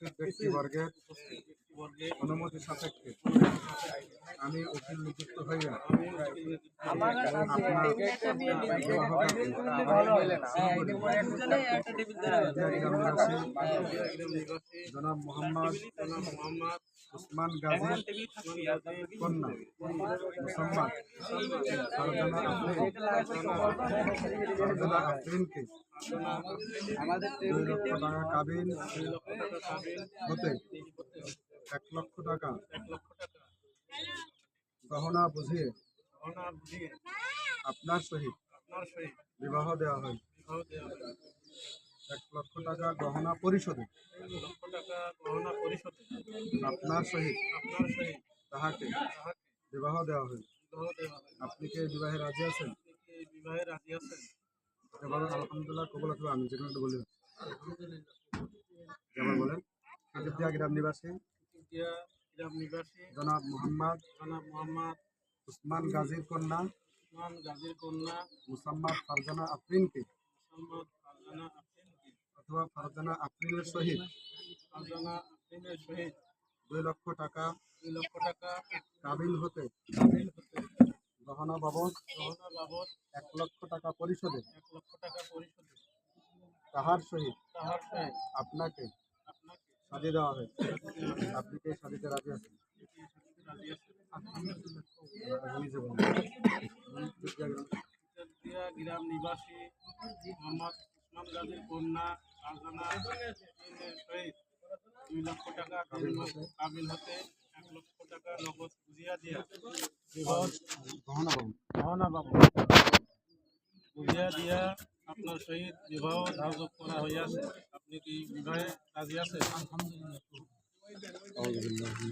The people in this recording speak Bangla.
উপস্থিত ব্যক্তিবর্গের অনুমতি সাপেক্ষে। আমি উকিল নিযুক্ত হইয়া আমার আপনার বিবাহকে জনাব মোহাম্মদ মোহাম্মদ উসমান গাজী কন্যা। আফরিন ফারজানা আফরিনকে দুই লক্ষ টাকা হতে এক লক্ষ টাকা। গহনা বুঝিয়ে ওনার দিয়ে আপনার সহিত আপনার সহিত বিবাহ দেওয়া হয়। বিবাহ দেওয়া হবে এক লক্ষ টাকা গহনা পরিশোধে। লক্ষ টাকা গহনা পরিশোধে। আপনার সহিত আপনার সহিত তাহাকে তাহাকে বিবাহ দেওয়া হয়। বিবাহ দেওয়া আপনি কি বিবাহে রাজি আছেন? বিবাহে রাজি আছেন? এবার আলহামদুলিল্লাহ কবল অথবা আমি যে কোনো একটা বলি। বলেন। হাজিরদিয়া গ্রাম নিবাসী। দিয়া গ্রাম নিবাসী জনাব মোহাম্মদ জনাব মোহাম্মদ উসমান গাজীর কন্যা উসমান গাজীর কন্যা মুসাম্মদ ফারজানা আফরিনকে মোহাম্মদ ফারজানা আফরিনকে অথবা ফারজানা আফরিনের সহিত ফারজানা আফরিনের সহিত দুই লক্ষ টাকা দুই লক্ষ টাকা কাবিল হতে কাবিল হতে গহনা বাবদ গহনা বাবদ এক লক্ষ টাকা পরিশোধে এক লক্ষ টাকা পরিশোধে তাহার সহিত তাহার সহিত আপনাকে সাজিয়ে দেওয়া আপনি সাজিতে রাজি আছেন? গ্রাম নিবাসী দুই লক্ষ হতে এক লক্ষ দিয়া গহনা বাবদ গহনা বাবু দিয়া আপনার সহিত বিবাহ ধার্য করা হইয়াছে। আপনি কি বিবাহে রাজি আছেন? আলহামদুলিল্লাহ।